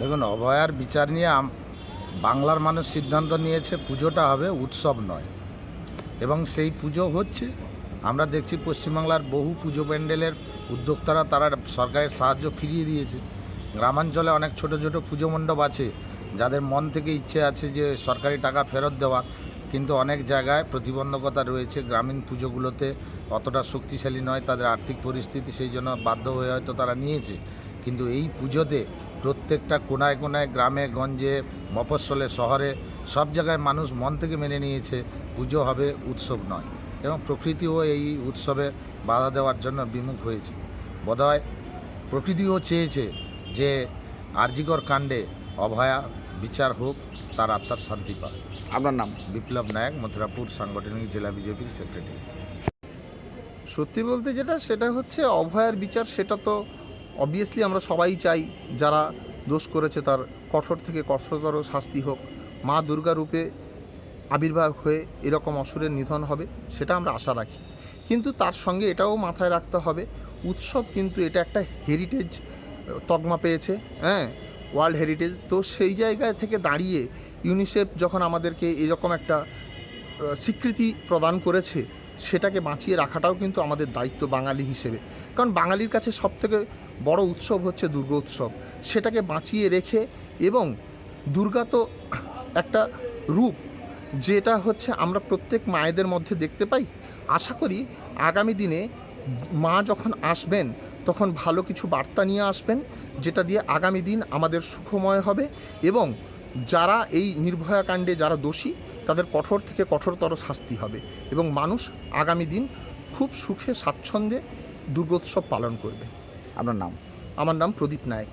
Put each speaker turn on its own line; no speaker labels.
দেখুন, অভয়ার বিচার নিয়ে বাংলার মানুষ সিদ্ধান্ত নিয়েছে পুজোটা হবে উৎসব নয়। এবং সেই পুজো হচ্ছে, আমরা দেখছি পশ্চিমবাংলার বহু পুজো প্যান্ডেলের উদ্যোক্তারা, তারা সরকারের সাহায্য ফিরিয়ে দিয়েছে। গ্রামাঞ্চলে অনেক ছোট ছোট পুজো মণ্ডপ আছে, যাদের মন থেকে ইচ্ছে আছে যে সরকারি টাকা ফেরত দেওয়ার। কিন্তু অনেক জায়গায় প্রতিবন্ধকতা রয়েছে, গ্রামীণ পুজোগুলোতে অতটা শক্তিশালী নয়, তাদের আর্থিক পরিস্থিতি সেই জন্য বাধ্য হয়ে হয়তো তারা নিয়েছে। কিন্তু এই পুজোতে প্রত্যেকটা কোনায় কোনায় গ্রামে গঞ্জে মফস্বলে শহরে সব জায়গায় মানুষ মন থেকে মেনে নিয়েছে পুজো হবে উৎসব নয় এবং প্রকৃতিও এই উৎসবে বাধা দেওয়ার জন্য বিমুখ হয়েছে। বোধহয় প্রকৃতিও চেয়েছে যে আরজিকর কাণ্ডে অভয়া বিচার হোক তার আত্মার শান্তি পায়
আপনার নাম?
বিপ্লব নায়ক মথুরাপুর সাংগঠনিক জেলা বিজেপির সেক্রেটারি।
সত্যি বলতে যেটা সেটা হচ্ছে অভয়ার বিচার সেটা তো অবভিয়াসলি আমরা সবাই চাই যারা দোষ করেছে তার কঠোর থেকে কঠোরতর শাস্তি হোক। মা দুর্গা রূপে আবির্ভাব হয়ে এরকম অসুরের নিধন হবে, সেটা আমরা আশা রাখি। কিন্তু তার সঙ্গে এটাও মাথায় রাখতে হবে, উৎসব কিন্তু এটা একটা হেরিটেজ তকমা পেয়েছে হ্যাঁ ওয়ার্ল্ড হেরিটেজ তো সেই জায়গায় থেকে দাঁড়িয়ে ইউনিসেফ যখন আমাদেরকে এরকম একটা স্বীকৃতি প্রদান করেছে সেটাকে বাঁচিয়ে রাখাটাও কিন্তু আমাদের দায়িত্ব বাঙালি হিসেবে। কারণ বাঙালির কাছে সবথেকে বড় উৎসব হচ্ছে দুর্গা উৎসব। সেটাকে বাঁচিয়ে রেখে এবং দুর্গা তো একটা রূপ, যেটা হচ্ছে আমরা প্রত্যেক মায়েদের মধ্যে দেখতে পাই। আশা করি আগামী দিনে মা যখন আসবেন, তখন ভালো কিছু বার্তা নিয়ে আসবেন, যেটা দিয়ে আগামী দিন আমাদের সুখময় হবে এবং যারা এই নির্ভয়া কাণ্ডে যারা দোষী তাদের কঠোর থেকে কঠোরতর শাস্তি হবে এবং মানুষ আগামী দিন খুব সুখে স্বাচ্ছন্দ্যে দুর্গোৎসব পালন করবে।
আপনার নাম?
আমার নাম প্রদীপ নায়ক।